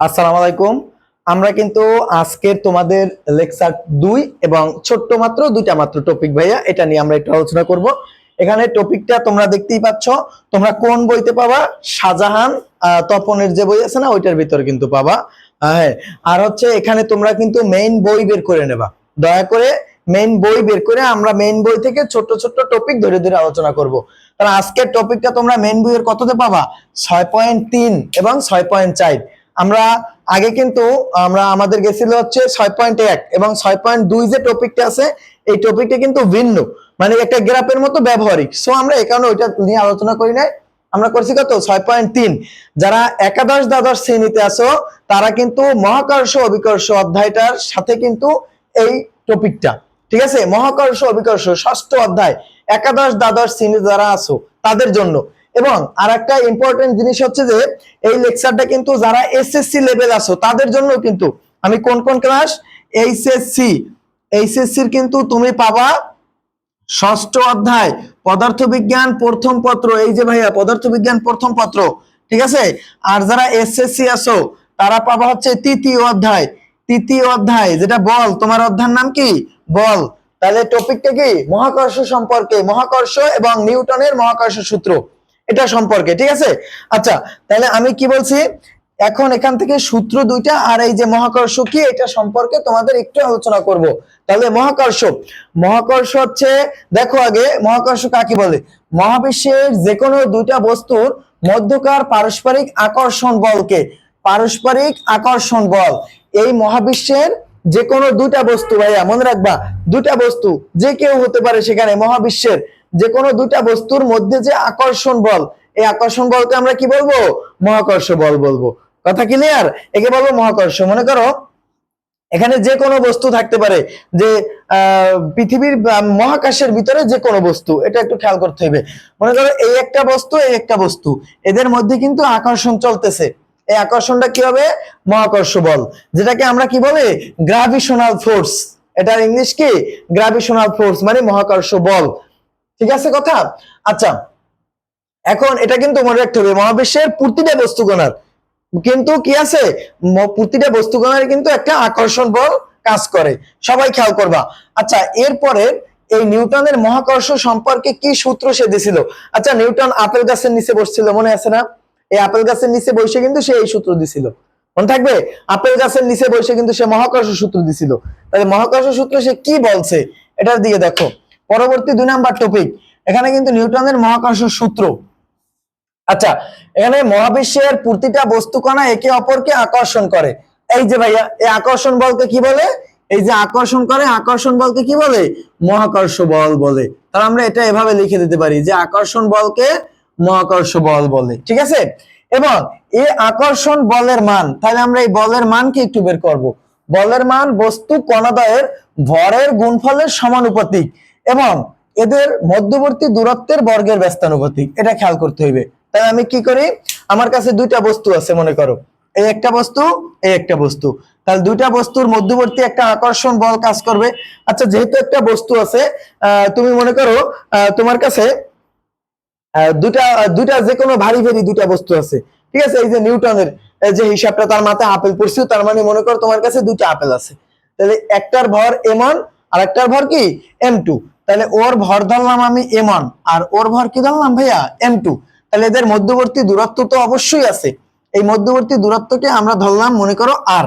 আসসালামু আলাইকুম। আমরা কিন্তু আজকের তোমাদের লেকচার দুই এবং ছোট্ট মাত্র দুইটা মাত্র টপিক ভাইয়া, এটা নিয়ে আমরা একটু আলোচনা করব। এখানে টপিকটা তোমরা দেখতেই পাচ্ছ, তোমরা কোন বইতে পাবা? শাহজাহান তপনের যে বই আছে না, ওইটার ভিতরে কিন্তু পাবা। হ্যাঁ আর হচ্ছে এখানে তোমরা কিন্তু মেইন বই বের করে নেবা। দয়া করে মেইন বই বের করে আমরা মেইন বই থেকে ছোট ছোট টপিক ধরে ধরে আলোচনা করব। তাহলে আজকের টপিকটা তোমরা মেইন বইয়ের কততে পাবা? ছয় পয়েন্ট তিন এবং ছয় পয়েন্ট চার। আমরা আগে কিন্তু, আমরা, আমাদের গেছিল হচ্ছে ছয় পয়েন্ট এক এবং ছয় পয়েন্ট দুই যে টপিকটা আছে, এই টপিকটা কিন্তু ভিন্ন। মানে একটা গ্রাফের মতো ব্যবহারিক। সো আমরা এই কারণে ওইটা নিয়ে আলোচনা করি নাই। আমরা করছি কত? ছয় পয়েন্ট তিন। যারা একাদশ দ্বাদশ শ্রেণীতে আছো, তারা কিন্তু মহাকর্ষ অভিকর্ষ অধ্যায়টার সাথে কিন্তু এই টপিকটা ঠিক আছে? মহাকর্ষ অভিকর্ষ ষষ্ঠ অধ্যায়। একাদশ দ্বাদশ শ্রেণি যারা আছো, তাদের জন্য। এবং আর একটা ইম্পর্টেন্ট জিনিস হচ্ছে যে, এই লেকচারটা কিন্তু যারা এসএসসি লেভেল আছো, তাদের জন্য কিন্তু, আমি কোন কোন ক্লাস এইচএসসি এইচএসসির কিন্তু তুমি পাবা ষষ্ঠ অধ্যায়, পদার্থবিজ্ঞান প্রথম পত্র। এই যে ভাইয়া, পদার্থবিজ্ঞান প্রথম পত্র, ঠিক আছে? আর যারা এসএসসি আছো, তারা পাবা হচ্ছে তৃতীয় অধ্যায়। তৃতীয় অধ্যায়, যেটা বল, তোমার অধ্যায়ের নাম কি? বল। তাহলে টপিকটা কি? মহাকর্ষ সম্পর্কে, মহাকর্ষ এবং নিউটনের মহাকর্ষ সূত্র। এটা সম্পর্কে, ঠিক আছে? আচ্ছা তাহলে আমি কি বলছি? এখন এখান থেকে সূত্র দুইটা আর এই যে মহাকর্ষ কি, এটা সম্পর্কে তোমাদের একটু আলোচনা করব। তাহলে মহাকর্ষ মহাকর্ষ হচ্ছে, দেখো আগে, মহাকর্ষ কাকে বলে? মহাবিশ্বের যে কোনো দুইটা বস্তুর মধ্যকার পারস্পরিক আকর্ষণ বলকে, পারস্পরিক আকর্ষণ বল। এই মহাবিশ্বের যে কোনো দুইটা বস্তু, ভাইয়া, মনে রাখবা দুটা বস্তু, যে কেউ হতে পারে সেখানে মহাবিশ্বের। যে কোনো দুইটা বস্তুর মধ্যে যে আকর্ষণ বল, এই আকর্ষণ বলকে আমরা কি বলব? মহাকর্ষ বল বলব। কথা ক্লিয়ার একে বলব মহাকর্ষ। মনে করো, এখানে যে কোনো বস্তু থাকতে পারে, যে পৃথিবীর মহাকাশের ভিতরে যে কোনো বস্তু, এটা একটু খেয়াল করতে হবে। মনে করো, এই একটা বস্তু, এই একটা বস্তু, এদের মধ্যে কিন্তু আকর্ষণ চলতেছে। এই আকর্ষণটা কি হবে? মহাকর্ষ বল। যেটাকে আমরা কি বলি? গ্রাভিশনাল ফোর্স এটার ইংলিশ কি? গ্রাভিশনাল ফোর্স মানে মহাকর্ষ বল। ঠিক আছে কথা? আচ্ছা এখন এটা কিন্তু মনে রাখতে হবে, মহাবিশ্বের প্রতিটা বস্তু কণার। কিন্তু কি আছে? প্রতিটা বস্তু কণার কিন্তু একটা আকর্ষণ বল কাজ করে। সবাই খেয়াল করবা। আচ্ছা এরপরে এই নিউটনের মহাকর্ষ সম্পর্কে কি সূত্র সে দিছিল? আচ্ছা নিউটন আপেল গাছের নিচে বসছিল, মনে আছে না? এই আপেল গাছের নিচে বসে কিন্তু সে এই সূত্র দিছিল। মনে থাকবে? আপেল গাছের নিচে বসে কিন্তু সে মহাকর্ষ সূত্র দিছিল। তাহলে মহাকর্ষ সূত্র সে কি বলছে? এটার দিকে দেখো। পরবর্তী দুই নাম্বার টপিক এখানে কিন্তু নিউটনের মহাকর্ষ সূত্র। আচ্ছা এখানে মহাবিশ্বের প্রতিটা বস্তু কণা একে অপরকে আকর্ষণ করে। এই যে ভাইয়া, এই আকর্ষণ বলকে কি বলে? এই যে আকর্ষণ করে, আকর্ষণ বলকে কি বলে? মহাকর্ষ বল বলে। তাহলে আমরা এটা এভাবে লিখে দিতে পারি যে আকর্ষণ বলকে মহাকর্ষ বল বলে। ঠিক আছে? এবং এই আকর্ষণ বলের মান, তাহলে আমরা এই বলের মানকে একটু বের করব। বলের মান বস্তু কণাদয়ের ভরের গুণফলের সমানুপাতিক এবং এদের মধ্যবর্তী দূরত্বের বর্গের ব্যস্তানুপাতিক এটা খেয়াল করতে হইবে। তাই আমি কি করি? আমার কাছে দুইটা বস্তু আছে, মনে করো। এই একটা বস্তু, এই একটা বস্তু। তাহলে দুইটা বস্তুর মধ্যবর্তী একটা আকর্ষণ বল কাজ করবে। আচ্ছা যেহেতু একটা বস্তু আছে তুমি মনে করো তোমার কাছে দুটা দুটা যে কোনো ভারী ভারী দুটা বস্তু আছে। ঠিক আছে? এই যে নিউটনের যে হিসাবটা তার মাথায় আপেল পড়ছিল তার মানে মনে করো তোমার কাছে দুইটা আপেল আছে। তাহলে একটার ভর এম ওয়ান আর একটার ভর কি? M two. তাহলে ওর ভর ধরলাম আমি এম আর ওর ভর কি ধরলাম ভাইয়া? এম টু তাহলে এদের মধ্যবর্তী দূরত্ব তো অবশ্যই আছে। এই মধ্যবর্তী দূরত্বকে আমরা ধরলাম, মনে করো আর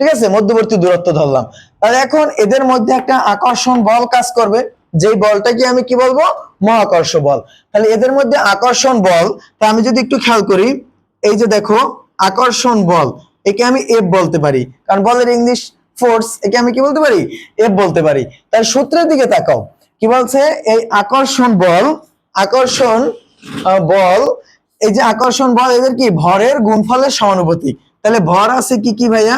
ঠিক আছে? মধ্যবর্তী দূরত্ব ধরলাম। তাহলে এখন এদের মধ্যে একটা আকর্ষণ বল কাজ করবে। যেই বলটাকে আমি কি বলব? মহাকর্ষ বল। তাহলে এদের মধ্যে আকর্ষণ বল, তা আমি যদি একটু খেয়াল করি, এই যে দেখো, আকর্ষণ বল, একে আমি এফ বলতে পারি। কারণ বলের ইংলিশ ফোর্স একে আমি কি বলতে পারি? এফ বলতে পারি। তাহলে সূত্রের দিকে তাকাও। কি বলছে? এই আকর্ষণ বল আকর্ষণ বল, এই যে আকর্ষণ বল, এদের কি? ভরের গুণফলের সমানুপাতিক। তাহলে ভর আছে কি কি ভাইয়া?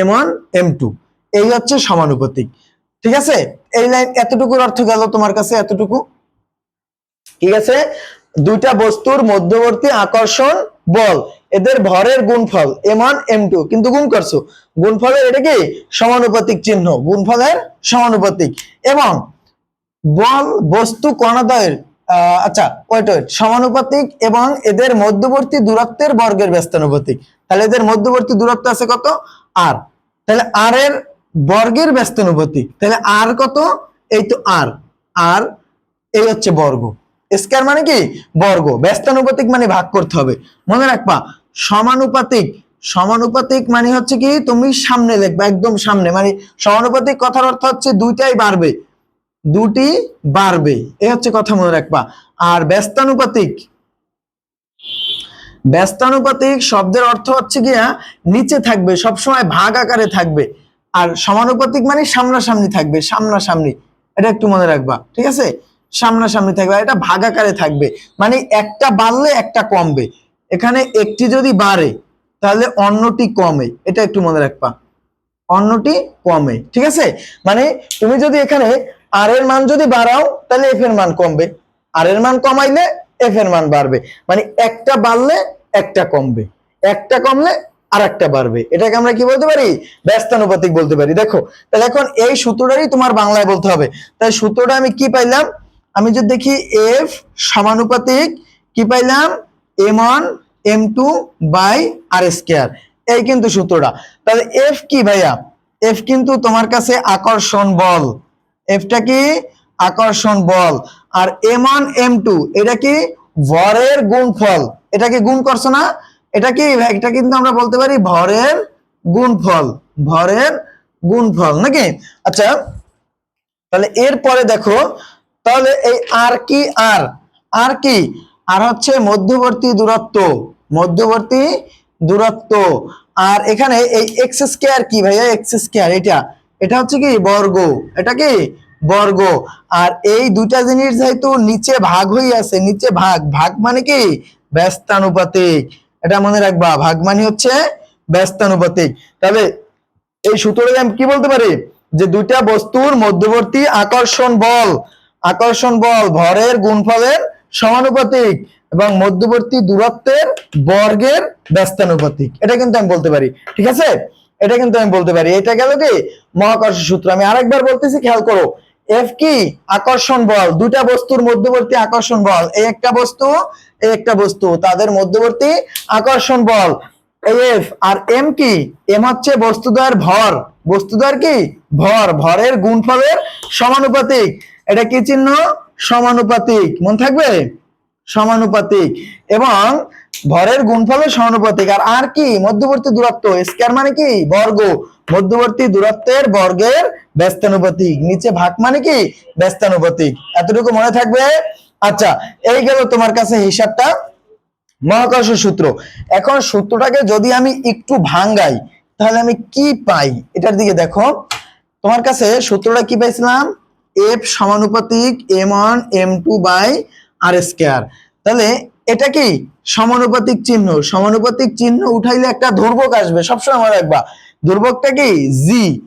এম ওয়ান এম টু এই হচ্ছে সমানুপাতিক। ঠিক আছে? এই লাইন এতটুকুর অর্থ গেল তোমার কাছে, এতটুকু? ঠিক আছে? দুইটা বস্তুর মধ্যবর্তী আকর্ষণ, বল। এদের ভরের গুণফল এম ওয়ান এম টু কিন্তু গুণ করছ। গুণফলের এটা কি? সমানুপাতিক চিহ্ন। গুণফলের সমানুপাতিক। এবং বল, বস্তু কণাদয়ের আচ্ছা ওয়েট ওয়েট সমানুপাতিক এবং এদের মধ্যবর্তী দূরত্বের বর্গের ব্যস্তানুপাতিক। তাহলে এদের মধ্যবর্তী দূরত্ব আছে কত? আর তাহলে আর এর বর্গের ব্যস্তানুপাতিক। তাহলে আর কত? এই তো আর আর এই হচ্ছে বর্গ। স্কয়ার মানে কি? বর্গ। ব্যস্তানুপাতিক মানে ভাগ করতে হবে। মনে রাখবা সমানুপাতিক। সমানুপাতিক মানে হচ্ছে কি? তুমি সামনে লিখবা, একদম সামনে। মানে সমানুপাতিক কথার অর্থ হচ্ছে দুইটাই বাড়বে। দুটি বাড়বে। এ হচ্ছে কথা মনে রাখবা। আর ব্যস্তানুপাতিক। ব্যস্তানুপাতিক শব্দের অর্থ হচ্ছে গিয়া নিচে থাকবে, সবসময় ভাগ আকারে থাকবে। আর সমানুপাতিক মানে সামনাসামনি থাকবে, সামনাসামনি। এটা একটু মনে রাখবা, ঠিক আছে? সামনাসামনি থাকবে এটা ভাগ আকারে থাকবে। মানে একটা বাড়লে একটা কমবে। এখানে একটি যদি বাড়ে, তাহলে অন্যটি কমে। এটা একটু মনে রাখবা। অন্যটি কমে। ঠিক আছে? মানে তুমি যদি এখানে আর এর মান যদি বাড়াও, তাহলে এফ এর মান কমবে। আর এর মান কমাইলে এফ এর মান বাড়বে। মানে একটা বাড়লে একটা কমবে। একটা কমলে আর একটা বাড়বে। এটাকে আমরা কি বলতে পারি? ব্যস্তানুপাতিক বলতে পারি। দেখো, তাহলে এখন এই সূত্রটারই তোমার বাংলায় বলতে হবে। তাই সূত্রটা আমি কি পাইলাম? আমি যদি দেখি এফ সমানুপাতিক, কি পাইলাম? M one M two by R square এই কিন্তু সূত্রটা। তাহলে এফ কি ভাইয়া? এফ কিন্তু তোমার কাছে আকর্ষণ বল। এফটা কি? আকর্ষণ বল। আর এম ওয়ান এম টু এটা কি? ভরের গুণফল। এটা কি গুণ করছ না? এটা কি? এটা কিন্তু আমরা বলতে পারি ভরের গুণফল। ভরের গুণফল, নাকি? আচ্ছা তাহলে এরপরে দেখো, তাহলে এই আর কি? আর আর কি? আর হচ্ছে মধ্যবর্তী দূরত্ব মধ্যবর্তী দূরত্ব। আর এখানে এই এক্স স্কয়ার কি ভাইয়া? এক্স স্কয়ার এটা। এটা হচ্ছে কি? বর্গ। এটা কি? বর্গ। আর এই দুইটা জিনিস যেহেতু নিচে ভাগ হয়ে আছে, নিচে ভাগ। ভাগ মানে কি? ব্যস্তানুপাতিক। এটা মনে রাখবা। ভাগ মানে হচ্ছে ব্যস্তানুপাতিক। তাহলে এই সূত্রটা আমি কি বলতে পারি? যে দুইটা বস্তুর মধ্যবর্তী আকর্ষণ বল আকর্ষণ বল ভরের গুণফলের সমানুপাতিক এবং মধ্যবর্তী দূরত্বের বর্গের ব্যস্তানুপাতিক। এটা কিন্তু আমি বলতে পারি, ঠিক আছে? এটা কিন্তু আমি বলতে পারি। এটা গেল কি? মহাকর্ষ সূত্র। আমি আরেকবার বলতেছি, খেয়াল করো এফ কি? আকর্ষণ বল। দুটা বস্তুর মধ্যবর্তী আকর্ষণ বল। এই একটা বস্তু, এই একটা বস্তু। তাদের মধ্যবর্তী আকর্ষণ বল। এফ আর এম কি? এম হচ্ছে বস্তুদ্বয়ের ভর। বস্তুদ্বয়ের কি? ভর। ভরের গুণফলের সমানুপাতিক। এটা কি চিহ্ন? সমানুপাতিক। মন থাকবে? সমানুপাতিক। এবং ভরের গুণফলের সমানুপাতিক। আর আর কি? মধ্যবর্তী দূরত্ব। স্কয়ার মানে কি? বর্গ। মধ্যবর্তী দূরত্বের বর্গের ব্যস্তানুপাতিক। নিচে ভাগ মানে কি? ব্যস্তানুপাতিক। এতটুকু মনে থাকবে? আচ্ছা এই গেল তোমার কাছে হিসাবটা। মহাকর্ষ সূত্র। এখন সূত্রটাকে যদি আমি একটু ভাঙ্গাই, তাহলে আমি কি পাই? এটার দিকে দেখো। তোমার কাছে সূত্রটা কি পাইছিলাম? এফ সমানুপাতিক M one M two by R square তাহলে এটা কি? সমানুপাতিক চিহ্ন। সমানুপাতিক চিহ্ন উঠাইলে একটা ধ্রুবক আসবে, সবসময় মনে রাখবা। ধ্রুবকটা কি? জি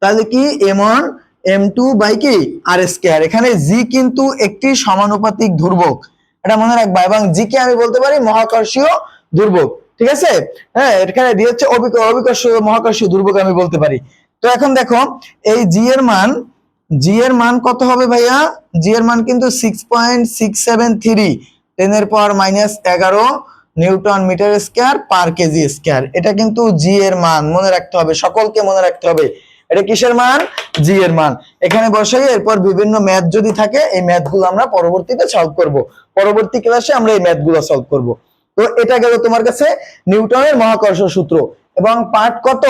তাহলে কি? M one M two by কি? আর স্কোয়ার এখানে জি কিন্তু একটি সমানুপাতিক ধ্রুবক। এটা মনে রাখবা। এবং জি কে আমি বলতে পারি মহাকর্ষীয় দুর্ভোগ ঠিক আছে? হ্যাঁ এখানে ডি হচ্ছে অবিক- অবিকর্ষীয় মহাকর্ষীয় দুর্ভোগ আমি বলতে পারি। তো এখন দেখো, এই জি এর মান জি এর মান কত হবে ভাইয়া? জি এর মান কিন্তু six point six seven three ten এর পাওয়ার মাইনাস এগারো newton metre square per kg square. এটা কিন্তু জি এর মান, মনে রাখতে হবে, সকলকে মনে রাখতে হবে। এটা কিসের মান? জি এর মান। এখানে বসাই, এরপর বিভিন্ন ম্যাথ যদি থাকে, এই ম্যাথগুলো আমরা পরবর্তীতে সলভ করব। পরবর্তী ক্লাসে আমরা এই ম্যাথগুলো সলভ করব। তো এটা গেল তোমার কাছে নিউটনের মহাকর্ষ সূত্র। এবং পার্ট কত?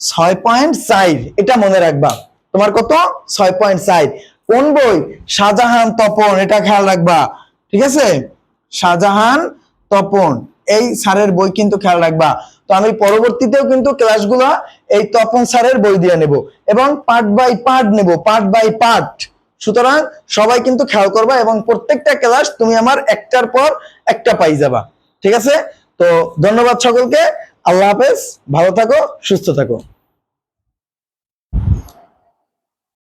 ছয় পয়েন্ট ফাইভ এটা মনে রাখবা। তোমার কত? ছয় পয়েন্ট ফাইভ কোন বই? শাহজাহান তপন, এটা খেয়াল রাখবা। ঠিক আছে? শাহজাহান তপন, এই স্যারের বই কিন্তু খেয়াল রাখবা। তো আমি পরবর্তীতেও কিন্তু ক্লাসগুলো এই তপন স্যারের বই দিয়ে নেব এবং পার্ট বাই পার্ট নেব পার্ট বাই পার্ট সুতরাং সবাই কিন্তু খেয়াল করবা এবং প্রত্যেকটা ক্লাস তুমি আমার একটার পর একটা পাই যাবা। ঠিক আছে? তো ধন্যবাদ সকলকে। আল্লাহ হাফেজ। ভালো থাকো, সুস্থ থাকো।